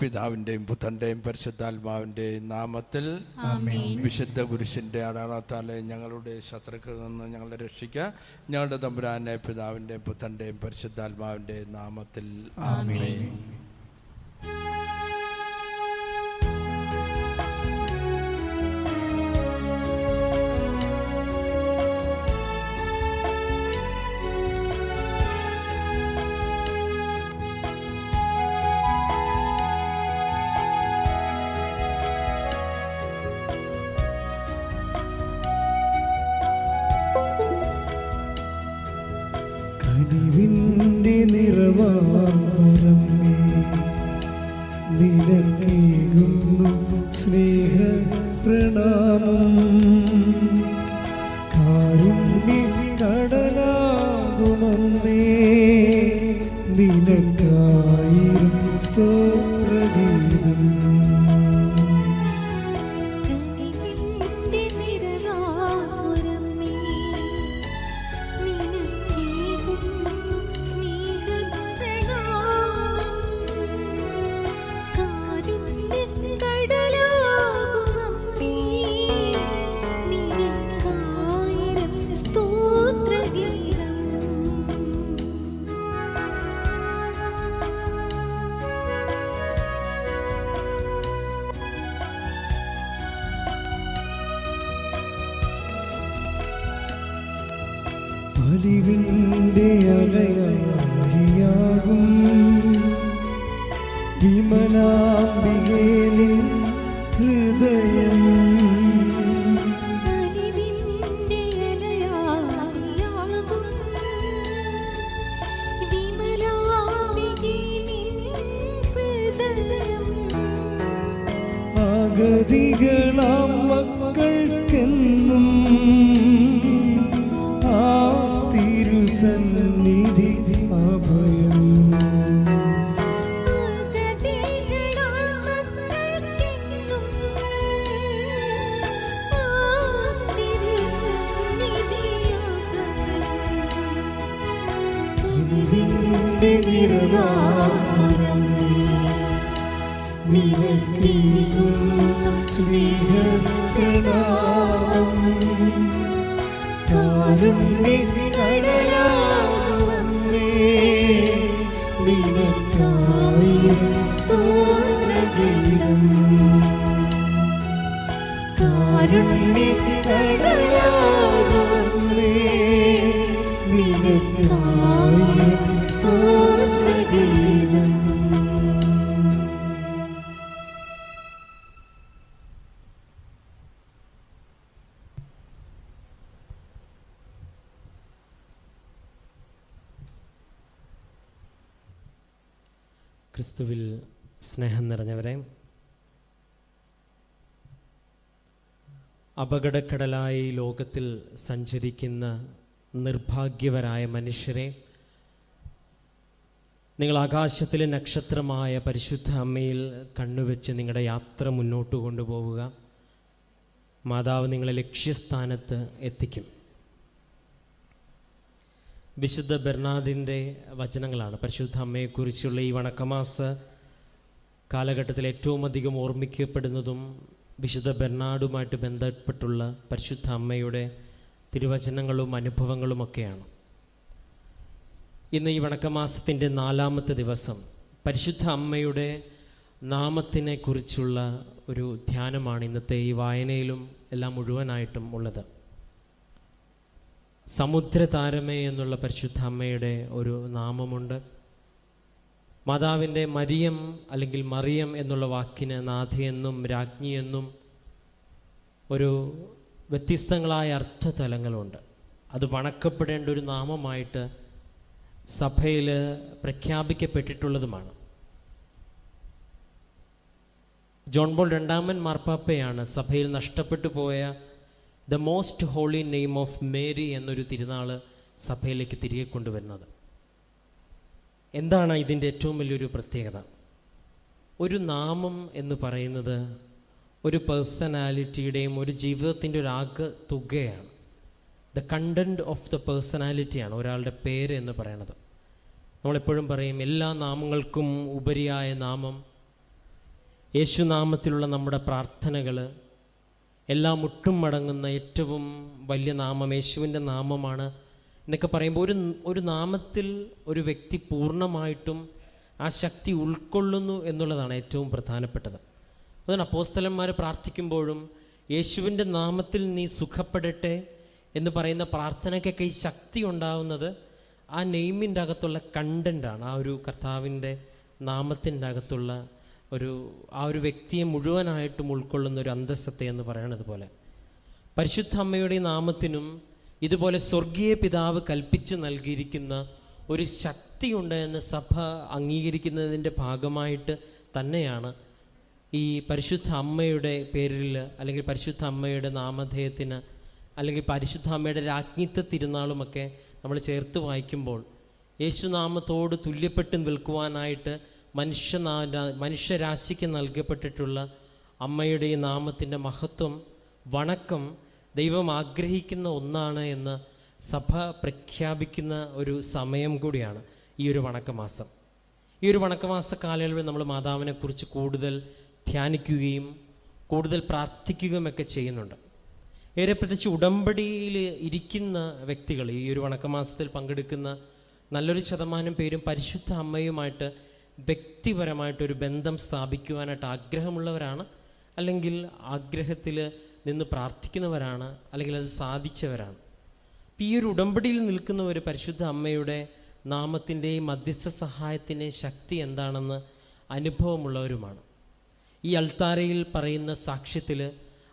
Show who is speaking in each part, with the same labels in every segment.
Speaker 1: പിതാവിന്റെയും പുത്രന്റെയും പരിശുദ്ധാത്മാവിന്റെയും നാമത്തിൽ വിശുദ്ധ പുരുഷന്റെ അടയാളത്താലെ ഞങ്ങളുടെ ശത്രുക്കളിൽ നിന്ന് ഞങ്ങളെ രക്ഷിക്കുക ഞങ്ങളുടെ തമ്പുരാനെ പിതാവിന്റെയും പുത്രന്റെയും പരിശുദ്ധാത്മാവിന്റെയും നാമത്തിൽ ആമേൻ.
Speaker 2: അലിവിന്റെ അലയാഴിയാകും വിമലാംബികേ നിൻ ഹൃദയം.
Speaker 3: അലിവിന്റെ സ്നേഹപ്രണാമം കാരുണ്യക്കടലാകുമമ്മേ
Speaker 4: ക്രിസ്തുവിൽ സ്നേഹം നിറഞ്ഞവരെ അപകടക്കടലായി ലോകത്തിൽ സഞ്ചരിക്കുന്ന നിർഭാഗ്യവരായ മനുഷ്യരെ നിങ്ങൾ ആകാശത്തിലെ നക്ഷത്രമായ പരിശുദ്ധ അമ്മയിൽ കണ്ണുവെച്ച് നിങ്ങളുടെ യാത്ര മുന്നോട്ട് കൊണ്ടുപോവുക. മാതാവ് നിങ്ങളെ ലക്ഷ്യസ്ഥാനത്ത് എത്തിക്കും. വിശുദ്ധ ബെർണാഡിന്റെ വചനങ്ങളാണ്. പരിശുദ്ധ അമ്മയെക്കുറിച്ചുള്ള ഈ വണക്കമാസ കാലഘട്ടത്തിൽ ഏറ്റവും അധികം ഓർമ്മിക്കപ്പെടുന്നതും വിശുദ്ധ ബെർണാഡുമായിട്ട് ബന്ധപ്പെട്ടുള്ള പരിശുദ്ധ അമ്മയുടെ തിരുവചനങ്ങളും അനുഭവങ്ങളുമൊക്കെയാണ് ഇന്ന് ഈ വണക്കമാസത്തിന്റെ നാലാമത്തെ ദിവസം പരിശുദ്ധ അമ്മയുടെ നാമത്തിനെ കുറിച്ചുള്ള ഒരു ധ്യാനമാണ് ഇന്നത്തെ ഈ വായനയിലും എല്ലാം മുഴുവനായിട്ടും ഉള്ളത്. സമുദ്രതാരമേ എന്നുള്ള പരിശുദ്ധ അമ്മയുടെ ഒരു നാമമുണ്ട്. മാതാവിന്റെ മരിയം അല്ലെങ്കിൽ മറിയം എന്നുള്ള വാക്കിന് നാഥയെന്നും രാജ്ഞിയെന്നും ഒരു വ്യത്യസ്തങ്ങളായ അർത്ഥതലങ്ങളുണ്ട്. അത് വണക്കപ്പെടേണ്ട ഒരു നാമമായിട്ട് സഭയിൽ പ്രഖ്യാപിക്കപ്പെട്ടിട്ടുള്ളതുമാണ്. ജോൺ ബോൾ രണ്ടാമൻ മാർപ്പാപ്പയാണ് സഭയിൽ നഷ്ടപ്പെട്ടു പോയ the most holy name of Mary എന്നൊരു തിരുനാൾ സഭയിലേക്ക് തിരികെ കൊണ്ടുവരുന്നത്. എന്താണ് ഇതിന്റെ ഏറ്റവും വലിയൊരു പ്രത്യേകത? ഒരു നാമം എന്ന് പറയുന്നത് ഒരു പേഴ്സണാലിറ്റിയുടെയും ഒരു ജീവിതത്തിന്റെ ഒരു ആകെ തുകയാണ്. ദ കണ്ടന്റ് ഓഫ് ദ പേഴ്സണാലിറ്റിയാണ് ഒരാളുടെ പേര് എന്ന് പറയുന്നത് നമ്മളെപ്പോഴും പറയും എല്ലാ നാമങ്ങൾക്കും ഉപരിയായ നാമം. യേശുനാമത്തിലുള്ള നമ്മുടെ പ്രാർത്ഥനകൾ എല്ലാ മുട്ടും മടങ്ങുന്ന ഏറ്റവും വലിയ നാമം യേശുവിന്റെ നാമമാണ്. എന്നൊക്കെ പറയുമ്പോൾ ഒരു ഒരു നാമത്തിൽ ഒരു വ്യക്തി പൂർണമായിട്ടും ആ ശക്തി ഉൾക്കൊള്ളുന്നു എന്നുള്ളതാണ് ഏറ്റവും പ്രധാനപ്പെട്ടത്. അതുകൊണ്ട് അപ്പോസ്തലന്മാർ പ്രാർത്ഥിക്കുമ്പോഴും യേശുവിന്റെ നാമത്തിൽ നീ സുഖപ്പെടട്ടെ എന്ന് പറയുന്ന പ്രാർത്ഥനയ്ക്കൊക്കെ ഈ ശക്തി ഉണ്ടാവുന്നത് ആ നെയ്മിന്റെ അകത്തുള്ള കണ്ടന്റാണ് ആ ഒരു കർത്താവിന്റെ നാമത്തിന്റെ അകത്തുള്ള ഒരു ആ ഒരു വ്യക്തിയെ മുഴുവനായിട്ടും ഉൾക്കൊള്ളുന്ന ഒരു അന്തസ്സത്തെ എന്ന് പറയണത് പോലെ. പരിശുദ്ധ അമ്മയുടെ നാമത്തിനും ഇതുപോലെ സ്വർഗീയ പിതാവ് കൽപ്പിച്ച് നൽകിയിരിക്കുന്ന ഒരു ശക്തിയുണ്ട് എന്ന് സഭ അംഗീകരിക്കുന്നതിന്റെ ഭാഗമായിട്ട് തന്നെയാണ് ഈ പരിശുദ്ധ അമ്മയുടെ പേരിൽ അല്ലെങ്കിൽ പരിശുദ്ധ അമ്മയുടെ നാമധേയത്തിന് അല്ലെങ്കിൽ പരിശുദ്ധ അമ്മയുടെ രാജ്ഞിത്വ തിരുനാളുമൊക്കെ നമ്മൾ ചേർത്ത് വായിക്കുമ്പോൾ യേശുനാമത്തോട് തുല്യപ്പെട്ട് നിൽക്കുവാനായിട്ട് മനുഷ്യനാ മനുഷ്യരാശിക്ക് നൽകപ്പെട്ടിട്ടുള്ള അമ്മയുടെ നാമത്തിന്റെ മഹത്വം വണക്കം ദൈവം ആഗ്രഹിക്കുന്ന ഒന്നാണ് എന്ന് സഭ പ്രഖ്യാപിക്കുന്ന ഒരു സമയം കൂടിയാണ് ഈ ഒരു വണക്കമാസം. ഈ ഒരു വണക്കമാസ കാലയളവിൽ നമ്മൾ മാതാവിനെക്കുറിച്ച് കൂടുതൽ ധ്യാനിക്കുകയും കൂടുതൽ പ്രാർത്ഥിക്കുകയുമൊക്കെ ചെയ്യുന്നുണ്ട്. ഏറെ പ്രത്യേകിച്ച് ഉടമ്പടിയിൽ ഇരിക്കുന്ന വ്യക്തികൾ ഈ ഒരു വണക്കമാസത്തിൽ പങ്കെടുക്കുന്ന നല്ലൊരു ശതമാനം പേരും പരിശുദ്ധ അമ്മയുമായിട്ട് വ്യക്തിപരമായിട്ടൊരു ബന്ധം സ്ഥാപിക്കുവാനായിട്ട് ആഗ്രഹമുള്ളവരാണ് അല്ലെങ്കിൽ ആഗ്രഹത്തിൽ നിന്ന് പ്രാർത്ഥിക്കുന്നവരാണ് അല്ലെങ്കിൽ അത് സാധിച്ചവരാണ്. അപ്പം ഈ ഒരു ഉടമ്പടിയിൽ നിൽക്കുന്ന ഒരു പരിശുദ്ധ അമ്മയുടെ നാമത്തിന്റെയും മധ്യസ്ഥ സഹായത്തിന്റെയും ശക്തി എന്താണെന്ന് അനുഭവമുള്ളവരുമാണ്. ഈ അൾത്താരയിൽ പറയുന്ന സാക്ഷ്യത്തിൽ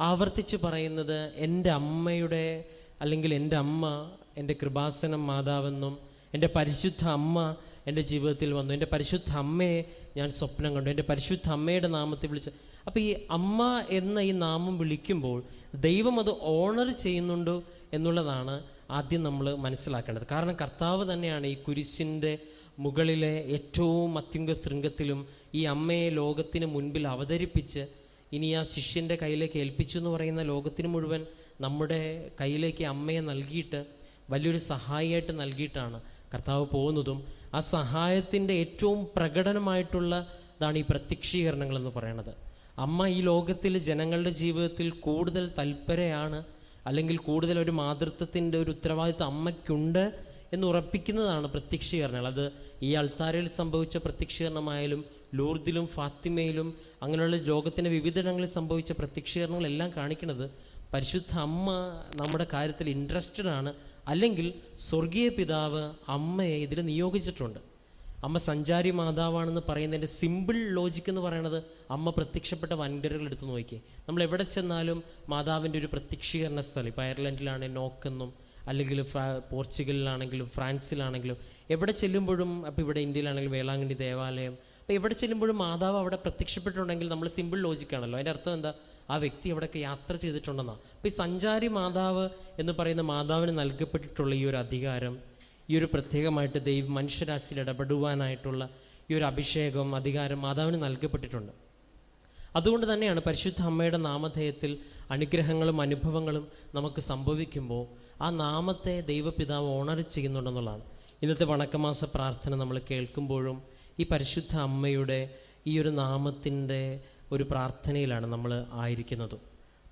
Speaker 4: ആവർത്തിച്ച് പറയുന്നത് എന്റെ അമ്മയുടെ അല്ലെങ്കിൽ എന്റെ അമ്മ എന്റെ കൃപാസനം മാതാവെന്നും എന്റെ പരിശുദ്ധ അമ്മ എന്റെ ജീവിതത്തിൽ വന്നു. എന്റെ പരിശുദ്ധ അമ്മയെ ഞാൻ സ്വപ്നം കണ്ടു. എന്റെ പരിശുദ്ധ അമ്മയുടെ നാമത്തിൽ വിളിച്ച്. അപ്പോൾ ഈ അമ്മ എന്ന ഈ നാമം വിളിക്കുമ്പോൾ ദൈവം അത് ഓണർ ചെയ്യുന്നുണ്ടോ എന്നുള്ളതാണ് ആദ്യം നമ്മൾ മനസ്സിലാക്കേണ്ടത്. കാരണം കർത്താവ് തന്നെയാണ് ഈ കുരിശിന്റെ മുകളിലെ ഏറ്റവും അത്യുംഗ ശൃംഗത്തിലും ഈ അമ്മയെ ലോകത്തിന് മുൻപിൽ അവതരിപ്പിച്ച് ഇനി ആ ശിഷ്യന്റെ കയ്യിലേക്ക് ഏൽപ്പിച്ചു എന്ന് പറയുന്ന ലോകത്തിന് മുഴുവൻ നമ്മുടെ കയ്യിലേക്ക് അമ്മയെ നൽകിയിട്ട് വലിയൊരു സഹായിയായിട്ട് നൽകിയിട്ടാണ് കർത്താവ് പോകുന്നതും ആ സഹായത്തിന്റെ ഏറ്റവും പ്രകടനമായിട്ടുള്ള ഇതാണ് ഈ പ്രത്യക്ഷീകരണങ്ങൾ എന്ന് പറയണത്. അമ്മ ഈ ലോകത്തിൽ ജനങ്ങളുടെ ജീവിതത്തിൽ കൂടുതൽ തൽപരയാണ് അല്ലെങ്കിൽ കൂടുതൽ ഒരു മാതൃത്വത്തിന്റെ ഒരു ഉത്തരവാദിത്വം അമ്മയ്ക്കുണ്ട് എന്ന് ഉറപ്പിക്കുന്നതാണ് പ്രത്യക്ഷീകരണങ്ങൾ. അത് ഈ അൾത്താരയിൽ സംഭവിച്ച പ്രത്യക്ഷീകരണമായാലും ലൂർദിലും ഫാത്തിമയിലും അങ്ങനെയുള്ള ലോകത്തിന്റെ വിവിധയിടങ്ങളിൽ സംഭവിച്ച പ്രത്യക്ഷീകരണങ്ങളെല്ലാം കാണിക്കുന്നത് പരിശുദ്ധ അമ്മ നമ്മുടെ കാര്യത്തിൽ ഇൻട്രസ്റ്റഡ് ആണ്. അല്ലെങ്കിൽ സ്വർഗീയ പിതാവ് അമ്മയെ ഇതിൽ നിയോഗിച്ചിട്ടുണ്ട്. അമ്മ സഞ്ചാരി മാതാവാണെന്ന് പറയുന്നതിന്റെ സിമ്പിൾ ലോജിക്ക് എന്ന് പറയുന്നത് അമ്മ പ്രത്യക്ഷപ്പെട്ട വൻകരകൾ എടുത്ത് നോക്കിയേ. നമ്മൾ എവിടെ ചെന്നാലും മാതാവിന്റെ ഒരു പ്രത്യക്ഷീകരണ സ്ഥലം ഇപ്പോൾ അയർലൻഡിലാണെങ്കിൽ നോക്കെന്നും അല്ലെങ്കിൽ പോർച്ചുഗലിലാണെങ്കിലും ഫ്രാൻസിലാണെങ്കിലും എവിടെ ചെല്ലുമ്പോഴും അപ്പോൾ ഇവിടെ ഇന്ത്യയിലാണെങ്കിലും വേളാങ്കണ്ണി ദേവാലയം അപ്പോൾ എവിടെ ചെല്ലുമ്പോഴും മാതാവ് അവിടെ പ്രത്യക്ഷപ്പെട്ടിട്ടുണ്ടെങ്കിൽ നമ്മൾ സിമ്പിൾ ലോജിക്കാണല്ലോ അതിന്റെ അർത്ഥം എന്താ? ആ വ്യക്തി അവിടെയൊക്കെ യാത്ര ചെയ്തിട്ടുണ്ടെന്നാണ് അപ്പോൾ ഈ സഞ്ചാരി മാതാവ് എന്ന് പറയുന്ന മാതാവിന് നൽകപ്പെട്ടിട്ടുള്ള ഈ ഒരു അധികാരം ഈ ഒരു പ്രത്യേകമായിട്ട് ദൈവ മനുഷ്യരാശിയിൽ ഇടപെടുവാനായിട്ടുള്ള ഈ ഒരു അഭിഷേകം അധികാരം മാതാവിന് നൽകപ്പെട്ടിട്ടുണ്ട്. അതുകൊണ്ട് തന്നെയാണ് പരിശുദ്ധ അമ്മയുടെ നാമധേയത്തിൽ അനുഗ്രഹങ്ങളും അനുഭവങ്ങളും നമുക്ക് സംഭവിക്കുമ്പോൾ ആ നാമത്തെ ദൈവപിതാവ് ഓണർ ചെയ്യുന്നുണ്ടെന്നുള്ളതാണ്. ഇന്നത്തെ വണക്കമാസ പ്രാർത്ഥന നമ്മൾ കേൾക്കുമ്പോഴും ഈ പരിശുദ്ധ അമ്മയുടെ ഈ ഒരു നാമത്തിന്റെ ഒരു പ്രാർത്ഥനയിലാണ് നമ്മൾ ആയിരിക്കുന്നത്.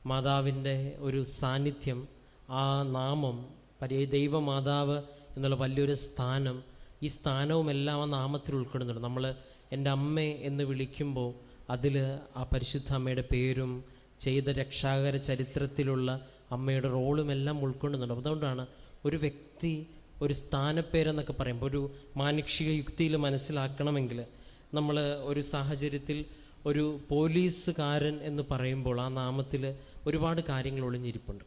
Speaker 4: മാതാവിന്റെ ഒരു സാന്നിധ്യം ആ നാമം പരി ദൈവമാതാവ് എന്നുള്ള വലിയൊരു സ്ഥാനം ഈ സ്ഥാനവും എല്ലാം ആ നാമത്തിൽ ഉൾക്കൊള്ളുന്നുണ്ട്. നമ്മൾ എന്റെ അമ്മ എന്ന് വിളിക്കുമ്പോൾ അതിൽ ആ പരിശുദ്ധ അമ്മയുടെ പേരും ചെയ്ത രക്ഷാകര ചരിത്രത്തിലുള്ള അമ്മയുടെ റോളും എല്ലാം ഉൾക്കൊള്ളുന്നുണ്ട് അതുകൊണ്ടാണ് ഒരു വ്യക്തി ഒരു സ്ഥാനപ്പേരെന്നൊക്കെ പറയുമ്പോൾ ഒരു മാനുഷിക യുക്തിയിൽ മനസ്സിലാക്കണമെങ്കിൽ നമ്മൾ ഒരു സാഹചര്യത്തിൽ ഒരു പോലീസുകാരൻ എന്ന് പറയുമ്പോൾ ആ നാമത്തിൽ ഒരുപാട് കാര്യങ്ങൾ ഒളിഞ്ഞിരിപ്പുണ്ട്.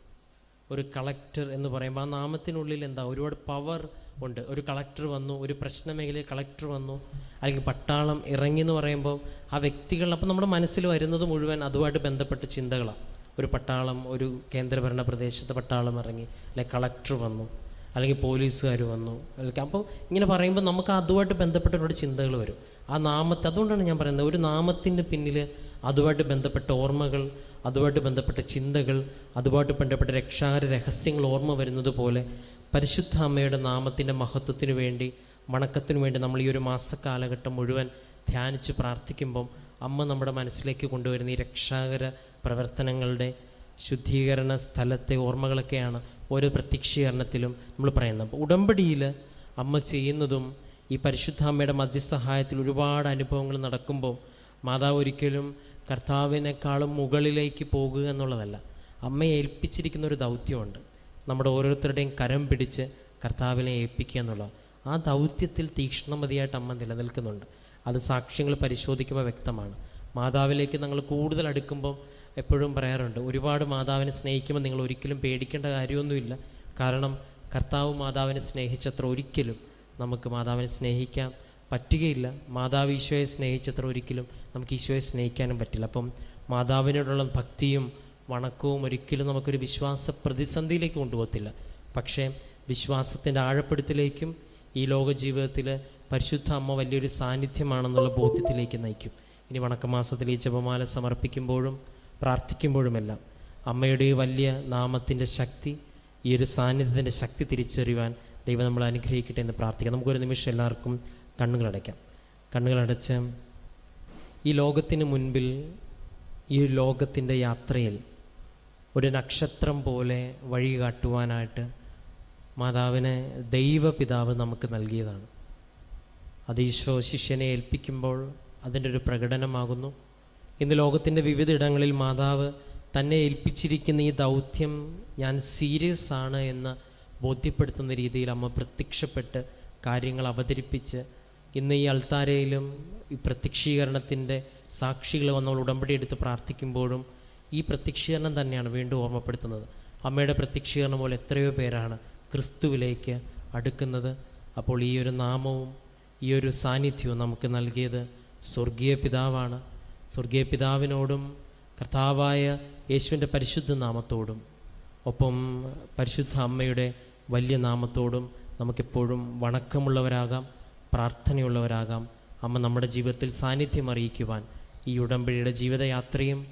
Speaker 4: ഒരു കളക്ടർ എന്ന് പറയുമ്പോൾ ആ നാമത്തിനുള്ളിൽ എന്താ ഒരുപാട് പവർ ഉണ്ട്. ഒരു കളക്ടർ വന്നു ഒരു പ്രശ്ന മേഖലയിൽ കളക്ടർ വന്നു അല്ലെങ്കിൽ പട്ടാളം ഇറങ്ങി എന്ന് പറയുമ്പോൾ ആ വ്യക്തികൾ അപ്പോൾ നമ്മുടെ മനസ്സിൽ വരുന്നത് മുഴുവൻ അതുമായിട്ട് ബന്ധപ്പെട്ട ചിന്തകളാണ്. ഒരു പട്ടാളം ഒരു കേന്ദ്രഭരണ പ്രദേശത്ത് പട്ടാളം ഇറങ്ങി അല്ലെങ്കിൽ കളക്ടർ വന്നു. അല്ലെങ്കിൽ പോലീസുകാർ വന്നു. അല്ലെങ്കിൽ അപ്പോൾ ഇങ്ങനെ പറയുമ്പോൾ നമുക്ക് അതുമായിട്ട് ബന്ധപ്പെട്ട ഒരുപാട് ചിന്തകൾ വരും. ആ നാമത്തെ അതുകൊണ്ടാണ് ഞാൻ പറയുന്നത് ഒരു നാമത്തിന്റെ പിന്നിൽ അതുമായിട്ട് ബന്ധപ്പെട്ട ഓർമ്മകൾ അതുമായിട്ട് ബന്ധപ്പെട്ട ചിന്തകൾ അതുമായിട്ട് ബന്ധപ്പെട്ട രക്ഷാകര രഹസ്യങ്ങൾ ഓർമ്മ വരുന്നത് പോലെ പരിശുദ്ധ അമ്മയുടെ നാമത്തിന്റെ മഹത്വത്തിന് വേണ്ടി വണക്കത്തിന് വേണ്ടി നമ്മൾ ഈ ഒരു മാസക്കാലഘട്ടം മുഴുവൻ ധ്യാനിച്ച് പ്രാർത്ഥിക്കുമ്പം അമ്മ നമ്മുടെ മനസ്സിലേക്ക് കൊണ്ടുവരുന്ന ഈ രക്ഷാകര പ്രവർത്തനങ്ങളുടെ ശുദ്ധീകരണ സ്ഥലത്തെ ഓർമ്മകളൊക്കെയാണ് ഓരോ പ്രത്യക്ഷീകരണത്തിലും നമ്മൾ പറയുന്നത്. അപ്പോൾ ഉടമ്പടിയിൽ അമ്മ ചെയ്യുന്നതും ഈ പരിശുദ്ധ അമ്മയുടെ മധ്യസഹായത്തിൽ ഒരുപാട് അനുഭവങ്ങൾ നടക്കുമ്പോൾ മാതാവ് ഒരിക്കലും കർത്താവിനേക്കാളും മുകളിലേക്ക് പോകുക എന്നുള്ളതല്ല. അമ്മയെ ഏൽപ്പിച്ചിരിക്കുന്ന ഒരു ദൗത്യമുണ്ട്. നമ്മുടെ ഓരോരുത്തരുടെയും കരം പിടിച്ച് കർത്താവിനെ ഏൽപ്പിക്കുക എന്നുള്ളത് ആ ദൗത്യത്തിൽ തീക്ഷ്ണമതിയായിട്ട് അമ്മ നിലനിൽക്കുന്നുണ്ട്. അത് സാക്ഷ്യങ്ങൾ പരിശോധിക്കുമ്പോൾ വ്യക്തമാണ്. മാതാവിലേക്ക് നമ്മൾ കൂടുതൽ അടുക്കുമ്പോൾ എപ്പോഴും പറയാറുണ്ട് ഒരുപാട് മാതാവിനെ സ്നേഹിക്കുമ്പോൾ നിങ്ങൾ ഒരിക്കലും പേടിക്കേണ്ട കാര്യമൊന്നുമില്ല. കാരണം കർത്താവ് മാതാവിനെ സ്നേഹിച്ചത്ര ഒരിക്കലും നമുക്ക് മാതാവിനെ സ്നേഹിക്കാൻ പറ്റുകയില്ല. മാതാവ് ഈശോയെ സ്നേഹിച്ചത്ര ഒരിക്കലും നമുക്ക് ഈശോയെ സ്നേഹിക്കാനും പറ്റില്ല. അപ്പം മാതാവിനോടുള്ള ഭക്തിയും വണക്കവും ഒരിക്കലും നമുക്കൊരു വിശ്വാസ പ്രതിസന്ധിയിലേക്ക് കൊണ്ടുപോകത്തില്ല. പക്ഷേ വിശ്വാസത്തിന്റെ ആഴപ്പെടുത്തിലേക്കും ഈ ലോക ജീവിതത്തിൽ പരിശുദ്ധ അമ്മ വലിയൊരു സാന്നിധ്യമാണെന്നുള്ള ബോധ്യത്തിലേക്ക് നയിക്കും. ഇനി വണക്കമാസത്തിൽ ഈ ജപമാല സമർപ്പിക്കുമ്പോഴും പ്രാർത്ഥിക്കുമ്പോഴുമെല്ലാം അമ്മയുടെ വലിയ നാമത്തിന്റെ ശക്തി ഈ ഒരു സാന്നിധ്യത്തിന്റെ ശക്തി തിരിച്ചറിയുവാൻ ദൈവം നമ്മൾ അനുഗ്രഹിക്കട്ടെ എന്ന് പ്രാർത്ഥിക്കാം. നമുക്കൊരു നിമിഷം എല്ലാവർക്കും കണ്ണുകളടയ്ക്കാം കണ്ണുകളടച്ച് ഈ ലോകത്തിന് മുൻപിൽ ഈ ലോകത്തിന്റെ യാത്രയിൽ ഒരു നക്ഷത്രം പോലെ വഴി കാട്ടുവാനായിട്ട് മാതാവിനെ ദൈവപിതാവ് നമുക്ക് നൽകിയതാണ്. അത് ഈശോ ശിഷ്യനെ ഏൽപ്പിക്കുമ്പോൾ അതിന്റെ ഒരു പ്രകടനമാകുന്നു. ഇന്ന് ലോകത്തിന്റെ വിവിധ ഇടങ്ങളിൽ മാതാവ് തന്നെ ഏൽപ്പിച്ചിരിക്കുന്ന ഈ ദൗത്യം ഞാൻ സീരിയസ് ആണ് എന്ന് ബോധ്യപ്പെടുത്തുന്ന രീതിയിൽ അമ്മ പ്രത്യക്ഷപ്പെട്ട് കാര്യങ്ങൾ അവതരിപ്പിച്ച് ഇന്ന് ഈ അൾത്താരയിലും ഈ പ്രത്യക്ഷീകരണത്തിന്റെ സാക്ഷികൾ നമ്മൾ ഉടമ്പടി എടുത്ത് പ്രാർത്ഥിക്കുമ്പോഴും ഈ പ്രത്യക്ഷീകരണം തന്നെയാണ് വീണ്ടും ഓർമ്മപ്പെടുത്തുന്നത്. അമ്മയുടെ പ്രത്യക്ഷീകരണം പോലെ എത്രയോ പേരാണ് ക്രിസ്തുവിലേക്ക് അടുക്കുന്നത്. അപ്പോൾ ഈ ഒരു നാമവും ഈ ഒരു സാന്നിധ്യവും നമുക്ക് നൽകിയത് സ്വർഗീയ പിതാവാണ്. സ്വർഗീയ പിതാവിനോടും കർത്താവായ യേശുവിന്റെ പരിശുദ്ധ നാമത്തോടും ഒപ്പം പരിശുദ്ധ അമ്മയുടെ വലിയ നാമത്തോടും നമുക്കെപ്പോഴും വണക്കമുള്ളവരാകാം പ്രാർത്ഥനയുള്ളവരാകാം. അമ്മ നമ്മുടെ ജീവിതത്തിൽ സാന്നിധ്യം അറിയിക്കുവാൻ ഈ ഉടമ്പടിയുടെ ജീവിതയാത്രയും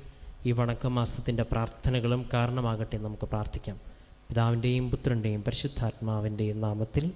Speaker 4: ഈ വണക്കമാസത്തിന്റെ പ്രാർത്ഥനകളും കാരണമാകട്ടെ നമുക്ക് പ്രാർത്ഥിക്കാം. പിതാവിന്റെയും പുത്രന്റെയും പരിശുദ്ധാത്മാവിന്റെയും നാമത്തിൽ